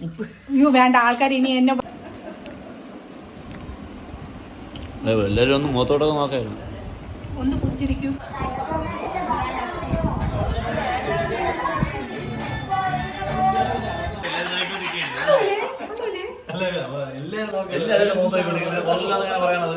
അയ്യോ വേണ്ട. ആൾക്കാർ ഇനി എന്നെ എല്ലാവരും ഒന്ന് മുഖത്തോട്ടൊക്കെ നോക്കായിരുന്നു. ഒന്ന് പുച്ചിരിക്കും പറയണത്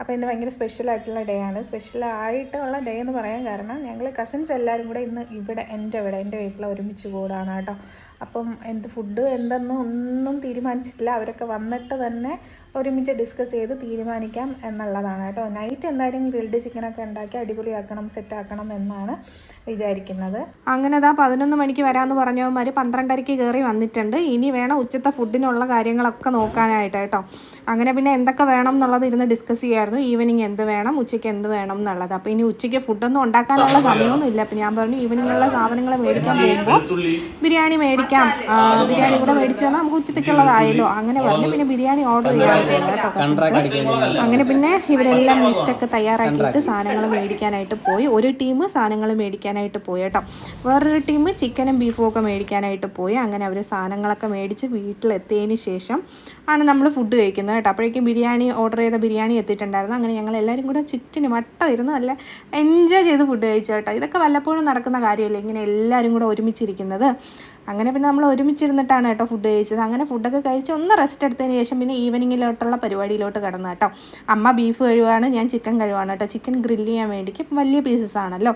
അപ്പോൾ ഇന്ന് ഭയങ്കര സ്പെഷ്യൽ ആയിട്ടുള്ള ഡേ ആണ്. സ്പെഷ്യൽ ആയിട്ടുള്ള ഡേ എന്ന് പറയാൻ കാരണം ഞങ്ങൾ കസിൻസ് എല്ലാവരും കൂടെ ഇന്ന് ഇവിടെ എന്റെ ഇവിടെ എന്റെ വീട്ടിൽ ഒരുമിച്ച് കൂടാണ് കേട്ടോ. അപ്പം എന്ത് ഫുഡ് എന്തെന്ന് ഒന്നും തീരുമാനിച്ചിട്ടില്ല. അവരൊക്കെ വന്നിട്ട് തന്നെ ഒരുമിച്ച് ഡിസ്കസ് ചെയ്ത് തീരുമാനിക്കാം എന്നുള്ളതാണ് കേട്ടോ. നൈറ്റ് എന്തായാലും ഗ്രിൽഡ് ചിക്കനൊക്കെ ഉണ്ടാക്കി അടിപൊളിയാക്കണം സെറ്റാക്കണം എന്നാണ് വിചാരിക്കുന്നത്. അങ്ങനെ അതാ പതിനൊന്ന് മണിക്ക് വരാമെന്ന് പറഞ്ഞവന്മാർ പന്ത്രണ്ടരയ്ക്ക് കയറി വന്നിട്ടുണ്ട്. ഇനി വേണം ഉച്ചത്തെ ഫുഡിനുള്ള കാര്യങ്ങളൊക്കെ നോക്കാനായിട്ട് കേട്ടോ. അങ്ങനെ പിന്നെ എന്തൊക്കെ വേണം എന്നുള്ളത് ഇരുന്ന് ഡിസ്കസ് ചെയ്യായിരുന്നു ഈവനിങ് എന്ത് വേണം? ഉച്ചയ്ക്ക് എന്ത് വേണം എന്നുള്ളത്. അപ്പൊ ഇനി ഉച്ചയ്ക്ക് ഫുഡൊന്നും ഉണ്ടാക്കാനുള്ള സമയമൊന്നും ഇല്ല. അപ്പോൾ ഞാൻ പറഞ്ഞു ഈവനിങ്ങുള്ള സാധനങ്ങൾ മേടിക്കാൻ പോകുമ്പോൾ ബിരിയാണി മേടിക്കാം. ബിരിയാണി കൂടെ മേടിച്ചു വന്നാൽ നമുക്ക് ഉച്ചത്തേക്കുള്ളതായല്ലോ. അങ്ങനെ പറഞ്ഞു പിന്നെ ബിരിയാണി ഓർഡർ ചെയ്യാൻ. അങ്ങനെ പിന്നെ ഇവരെല്ലാം ലിസ്റ്റൊക്കെ തയ്യാറാക്കിയിട്ട് സാധനങ്ങൾ മേടിക്കാനായിട്ട് പോയി. ഒരു ടീം സാധനങ്ങൾ മേടിക്കാനായിട്ട് പോയി കേട്ടോ. വേറൊരു ടീം ചിക്കനും ബീഫും ഒക്കെ മേടിക്കാനായിട്ട് പോയി. അങ്ങനെ അവർ സാധനങ്ങളൊക്കെ മേടിച്ച് വീട്ടിലെത്തിയതിന് ശേഷം ആണ് നമ്മൾ ഫുഡ് കഴിക്കുന്നത് കേട്ടോ. അപ്പോഴേക്കും ബിരിയാണി ഓർഡർ ചെയ്ത ബിരിയാണി എത്തിയിട്ടുണ്ടായിരുന്നു അങ്ങനെ ഞങ്ങൾ എല്ലാവരും കൂടെ ചുറ്റിന് വട്ടം ഇരുന്ന് നല്ല എൻജോയ് ചെയ്ത് ഫുഡ് കഴിച്ചു കേട്ടോ. ഇതൊക്കെ വല്ലപ്പോഴും നടക്കുന്ന കാര്യമല്ലേ? ഇങ്ങനെ എല്ലാവരും കൂടെ ഒരുമിച്ചിരിക്കുന്നത്. അങ്ങനെ പിന്നെ നമ്മൾ ഒരുമിച്ചിരുന്നിട്ടാണ് കേട്ടോ ഫുഡ് കഴിച്ചത്. അങ്ങനെ ഫുഡൊക്കെ കഴിച്ച് ഒന്ന് റെസ്റ്റ് എടുത്തതിന് ശേഷം പിന്നെ ഈവനിങ്ങിലോട്ടുള്ള പരിപാടിയിലോട്ട് കടന്നു കേട്ടോ. അമ്മ ബീഫ് കഴിവാണ് ഞാൻ ചിക്കൻ കഴിവാണ് കേട്ടോ. ചിക്കൻ ഗ്രില്ല് ചെയ്യാൻ വേണ്ടിക്ക് വലിയ പീസസ് ആണല്ലോ.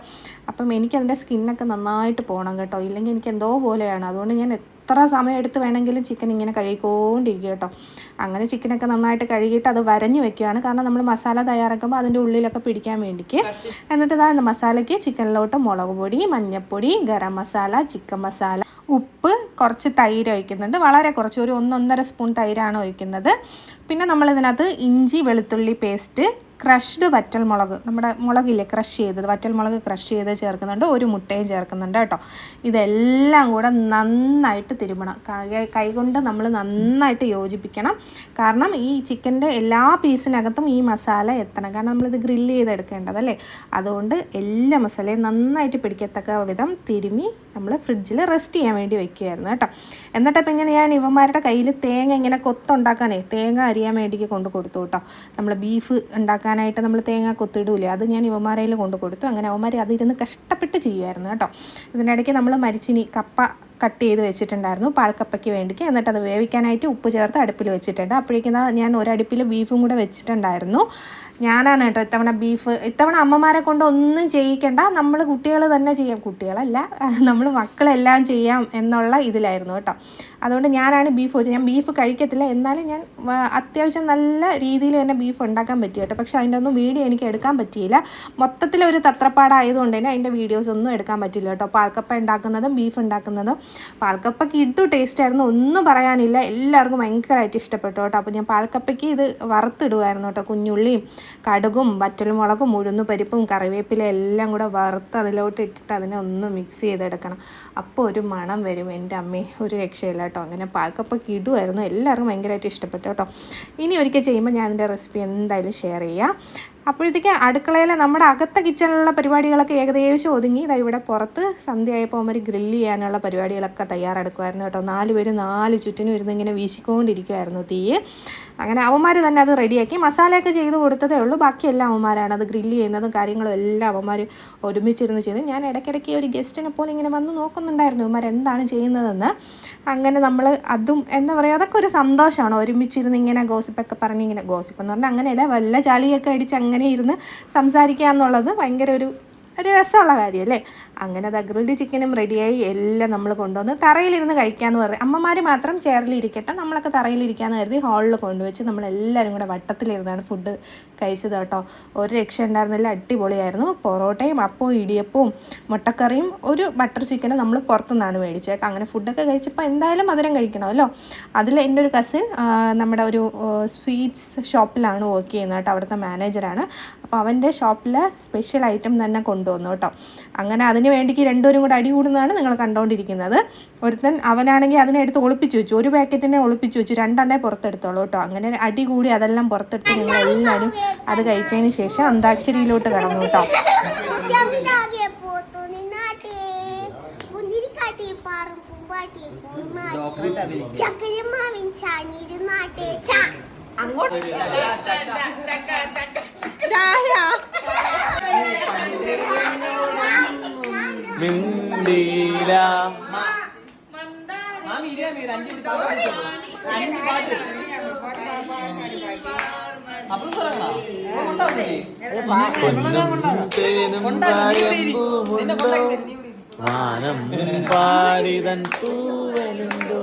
അപ്പം എനിക്കതിന്റെ സ്കിന്നൊക്കെ നന്നായിട്ട് പോകണം കേട്ടോ. ഇല്ലെങ്കിൽ എനിക്ക് എന്തോ പോലെയാണ്. അതുകൊണ്ട് ഞാൻ എത്ര സമയം എടുത്ത് വേണമെങ്കിലും ചിക്കൻ ഇങ്ങനെ കഴുകിക്കൊണ്ടിരിക്കുക കേട്ടോ. അങ്ങനെ ചിക്കനൊക്കെ നന്നായിട്ട് കഴുകിയിട്ട് അത് വരഞ്ഞു വെക്കുകയാണ്. കാരണം നമ്മൾ മസാല തയ്യാറാക്കുമ്പോൾ അതിന്റെ ഉള്ളിലൊക്കെ പിടിക്കാൻ വേണ്ടിക്ക്. എന്നിട്ട് ഇതാ മസാലയ്ക്ക് ചിക്കനിലോട്ട് മുളക് പൊടി മഞ്ഞൾപ്പൊടി ഗരം മസാല ചിക്കൻ മസാല ഉപ്പ് കുറച്ച് തൈര് ഒഴിക്കുന്നുണ്ട്. വളരെ കുറച്ച് ഒരു ഒന്നൊന്നര സ്പൂൺ തൈരാണ് ഒഴിക്കുന്നത്. പിന്നെ നമ്മളിതിനകത്ത് ഇഞ്ചി വെളുത്തുള്ളി പേസ്റ്റ് ക്രഷ്ഡ് വറ്റൽമുളക് നമ്മുടെ മുളകില്ലേ ക്രഷ് ചെയ്തത് വറ്റൽമുളക് ക്രഷ് ചെയ്ത് ചേർക്കുന്നുണ്ട് ഒരു മുട്ടയും ചേർക്കുന്നുണ്ട് കേട്ടോ. ഇതെല്ലാം കൂടെ നന്നായിട്ട് തിരുമണം. കൈകൊണ്ട് നമ്മൾ നന്നായിട്ട് യോജിപ്പിക്കണം. കാരണം ഈ ചിക്കന്റെ എല്ലാ പീസിനകത്തും ഈ മസാല എത്തണം. കാരണം നമ്മളിത് ഗ്രില്ല് ചെയ്തെടുക്കേണ്ടതല്ലേ? അതുകൊണ്ട് എല്ലാ മസാലയും നന്നായിട്ട് പിടിക്കത്തക്ക വിധം തിരുമി നമ്മൾ ഫ്രിഡ്ജിൽ റെസ്റ്റ് ചെയ്യാൻ വേണ്ടി വെക്കുകയായിരുന്നു കേട്ടോ. എന്നിട്ട് ഇങ്ങനെ ഞാൻ ഇവന്മാരുടെ കയ്യിൽ തേങ്ങ ഇങ്ങനെ കൊത്തുണ്ടാക്കാനേ തേങ്ങ അരിയാൻ വേണ്ടിക്ക് കൊണ്ട് കൊടുത്തു കേട്ടോ. നമ്മൾ ബീഫ് ഉണ്ടാക്കാനായിട്ട് നമ്മൾ തേങ്ങ കൊത്തിടൂലേ? അത് ഞാൻ ഇവന്മാരയിൽ കൊണ്ട് കൊടുത്തു അങ്ങനെ അവന്മാർ അതിരുന്ന് കഷ്ടപ്പെട്ട് ചെയ്യുമായിരുന്നു കേട്ടോ. ഇതിനിടയ്ക്ക് നമ്മൾ മരിച്ചിനി. കപ്പ കട്ട് ചെയ്ത് വെച്ചിട്ടുണ്ടായിരുന്നു പാൽക്കപ്പയ്ക്ക് വേണ്ടിക്ക്. എന്നിട്ട് അത് വേവിക്കാനായിട്ട് ഉപ്പ് ചേർത്ത് അടുപ്പിൽ വെച്ചിട്ടുണ്ട്. അപ്പോഴേക്കും ഞാൻ ഒരടുപ്പിൽ ബീഫും കൂടെ വെച്ചിട്ടുണ്ടായിരുന്നു. ഞാനാണ് കേട്ടോ ഇത്തവണ ബീഫ് ഇത്തവണ അമ്മമാരെ കൊണ്ട് ഒന്നും ചെയ്യിക്കണ്ട. നമ്മൾ കുട്ടികൾ തന്നെ ചെയ്യാം. കുട്ടികളല്ല നമ്മൾ മക്കളെല്ലാം ചെയ്യാം എന്നുള്ള ഇതിലായിരുന്നു കേട്ടോ. അതുകൊണ്ട് ഞാനാണ് ബീഫ് വെച്ചത്. ഞാൻ ബീഫ് കഴിക്കത്തില്ല. എന്നാലും ഞാൻ അത്യാവശ്യം നല്ല രീതിയിൽ തന്നെ ബീഫ് ഉണ്ടാക്കാൻ പറ്റി കേട്ടോ. പക്ഷേ അതിന്റെ ഒന്നും വീഡിയോ എനിക്ക് എടുക്കാൻ പറ്റിയില്ല. മൊത്തത്തിലൊരു തത്രപ്പാടായതുകൊണ്ട് തന്നെ അതിന്റെ വീഡിയോസ് ഒന്നും എടുക്കാൻ പറ്റില്ല കേട്ടോ. പാൽക്കപ്പ ഉണ്ടാക്കുന്നതും ബീഫ് ഉണ്ടാക്കുന്നതും. പാൽക്കപ്പയ്ക്ക് ഇട്ടു ടേസ്റ്റ് ആയിരുന്നു. ഒന്നും പറയാനില്ല. എല്ലാവർക്കും ഭയങ്കരമായിട്ട് ഇഷ്ടപ്പെട്ടു കേട്ടോ. അപ്പോൾ ഞാൻ പാൽക്കപ്പയ്ക്ക് ഇത് വറുത്തിടുമായിരുന്നു കേട്ടോ. കുഞ്ഞുള്ളിയും കടുകും വറ്റൽമുളകും ഉഴുന്നു പരിപ്പും കറിവേപ്പില എല്ലാം കൂടെ വറുത്ത് അതിലോട്ട് ഇട്ടിട്ട് അതിനെ ഒന്ന് മിക്സ് ചെയ്തെടുക്കണം. അപ്പോൾ ഒരു മണം വരും എന്റെ അമ്മേ. ഒരു രക്ഷയില്ല കേട്ടോ. അങ്ങനെ പാൽക്കപ്പയ്ക്ക് ഇടുമായിരുന്നു എല്ലാവർക്കും ഭയങ്കരമായിട്ട് ഇഷ്ടപ്പെട്ടു കേട്ടോ. ഇനി ഒരിക്കൽ ചെയ്യുമ്പോൾ ഞാൻ അതിന്റെ റെസിപ്പി എന്തായാലും ഷെയർ ചെയ്യാം. അപ്പോഴത്തേക്ക് അടുക്കളയിലെ നമ്മുടെ അകത്തെ കിച്ചണിലുള്ള പരിപാടികളൊക്കെ ഏകദേശം ഒതുങ്ങി. ഇതാ ഇവിടെ പുറത്ത് സന്ധ്യയായപ്പോൾ അവർ ഗ്രില്ല് ചെയ്യാനുള്ള പരിപാടികളൊക്കെ തയ്യാറെടുക്കുമായിരുന്നു കേട്ടോ. നാല് പേര് നാല് ചുറ്റിനും ഇരുന്ന് ഇങ്ങനെ വീശിക്കൊണ്ടിരിക്കുമായിരുന്നു തീ അങ്ങനെ അവന്മാർ തന്നെ അത് റെഡിയാക്കി മസാലയൊക്കെ ചെയ്ത് കൊടുത്തതേ ഉള്ളൂ. ബാക്കിയെല്ലാം അവന്മാരാണ്. അത് ഗ്രില്ല് ചെയ്യുന്നതും കാര്യങ്ങളും എല്ലാം അവന്മാർ ഒരുമിച്ചിരുന്ന് ചെയ്ത്. ഞാൻ ഇടയ്ക്കിടയ്ക്ക് ഒരു ഗസ്റ്റിനെ പോലെ ഇങ്ങനെ വന്ന് നോക്കുന്നുണ്ടായിരുന്നു. അവന്മാർ എന്താണ് ചെയ്യുന്നതെന്ന്. അങ്ങനെ നമ്മൾ അതും എന്താ പറയുക അതൊക്കെ ഒരു സന്തോഷമാണ് ഒരുമിച്ചിരുന്ന് ഇങ്ങനെ ഗോസിപ്പൊക്കെ പറഞ്ഞ് ഇങ്ങനെ ഗോസിപ്പ് എന്ന് പറഞ്ഞാൽ അങ്ങനെയല്ല. വല്ല ചളിയൊക്കെ അടിച്ച് അങ്ങനെ ഇരുന്ന് സംസാരിക്കുക എന്നുള്ളത് ഭയങ്കര ഒരു ഒരു രസമുള്ള കാര്യമല്ലേ? അങ്ങനെ അത് ഗ്രിൽഡ് ചിക്കനും റെഡിയായി. എല്ലാം നമ്മൾ കൊണ്ടുവന്ന് തറയിലിരുന്ന് കഴിക്കാമെന്ന് പറയും അമ്മമാർ മാത്രം ചെയറിലിരിക്കട്ടെ നമ്മളൊക്കെ തറയിലിരിക്കാമെന്ന് കരുതി ഹാളിൽ കൊണ്ടുവച്ച് നമ്മളെല്ലാവരും കൂടെ വട്ടത്തിലിരുന്നാണ് ഫുഡ് കഴിച്ചത് കേട്ടോ. ഒരു രക്ഷ ഉണ്ടായിരുന്നില്ല. അടിപൊളിയായിരുന്നു. പൊറോട്ടയും അപ്പവും ഇടിയപ്പവും മുട്ടക്കറിയും ഒരു ബട്ടർ ചിക്കനും നമ്മൾ പുറത്തുനിന്നാണ് മേടിച്ചത്. കേട്ടോ അങ്ങനെ ഫുഡൊക്കെ കഴിച്ചപ്പോൾ എന്തായാലും മധുരം കഴിക്കണമല്ലോ അതിൽ എന്റെ ഒരു കസിൻ നമ്മുടെ ഒരു സ്വീറ്റ്സ് ഷോപ്പിലാണ് വർക്ക് ചെയ്യുന്നത് കേട്ടോ. അവിടുത്തെ മാനേജറാണ് അപ്പോൾ അവന്റെ ഷോപ്പിലെ സ്പെഷ്യൽ ഐറ്റം തന്നെ കൊണ്ടുവന്നു കേട്ടോ. അങ്ങനെ അതിന് വേണ്ടിക്ക് രണ്ടുപേരും കൂടെ അടി കൂടുന്നതാണ് നിങ്ങൾ കണ്ടുകൊണ്ടിരിക്കുന്നത് ഒരുത്തൻ അവനാണെങ്കിൽ അതിനെ എടുത്ത് ഒളിപ്പിച്ചു വെച്ചു. ഒരു പാക്കറ്റിനെ ഒളിപ്പിച്ചു വെച്ചു രണ്ടെണ്ണേ പുറത്തെടുത്തോളൂ കേട്ടോ. അങ്ങനെ അടി കൂടി അതെല്ലാം പുറത്തെടുത്ത് നിങ്ങൾ എല്ലാവരും അത് കഴിച്ചതിന് ശേഷം അന്താക്ഷരിയിലോട്ട് കടന്നു കേട്ടോ. ചക്കരമാവിൻ ചാഞ്ഞിരുന്നാട്ടേ ചാ പായമ്പുമുണ്ടോ വാനം പാടിതൻ പൂവലുണ്ടോ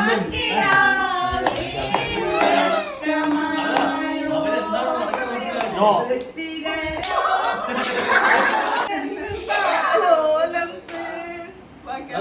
ആ അലച്ചൊരിയും മൗനമീ പാട്ടേ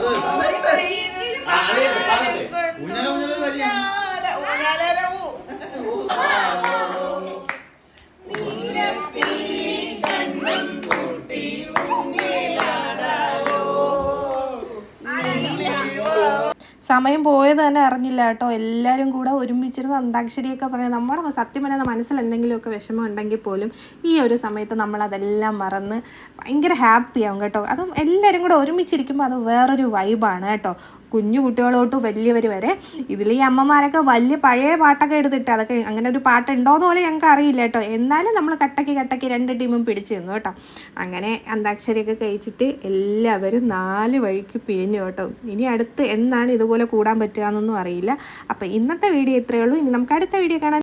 സമയം പോയത് തന്നെ അറിഞ്ഞില്ല കേട്ടോ. എല്ലാവരും കൂടെ ഒരുമിച്ചിരുന്ന് അന്താക്ഷരിയൊക്കെ പറയാം നമ്മുടെ സത്യം പറയുന്ന മനസ്സിൽ എന്തെങ്കിലുമൊക്കെ വിഷമം ഉണ്ടെങ്കിൽ പോലും ഈ ഒരു സമയത്ത് നമ്മളതെല്ലാം മറന്ന് ഭയങ്കര ഹാപ്പിയാവും കേട്ടോ. അതും എല്ലാവരും കൂടെ ഒരുമിച്ചിരിക്കുമ്പോൾ അത് വേറൊരു വൈബാണ് കേട്ടോ. കുഞ്ഞു കുട്ടികളോട്ട് വലിയവർ വരെ ഇതിൽ ഈ അമ്മമാരൊക്കെ വലിയ പഴയ പാട്ടൊക്കെ എടുത്തിട്ട് അതൊക്കെ അങ്ങനെ ഒരു പാട്ടുണ്ടോയെന്ന് പോലെ ഞങ്ങൾക്ക് അറിയില്ല കേട്ടോ. എന്നാലും നമ്മൾ കട്ടക്കി കട്ടക്കി രണ്ട് ടീമും പിടിച്ചു നിന്നു കേട്ടോ. അങ്ങനെ അന്താക്ഷരിയൊക്കെ കഴിച്ചിട്ട് എല്ലാവരും നാല് വഴിക്ക് പിരിഞ്ഞു കേട്ടോ. ഇനി അടുത്ത് എന്നാണ് ഇതുപോലെ കൂടാൻ പറ്റുക എന്നൊന്നും അറിയില്ല. അപ്പോൾ ഇന്നത്തെ വീഡിയോ ഇത്രയേ ഉള്ളൂ. ഇനി നമുക്ക് അടുത്ത വീഡിയോ കാണാൻ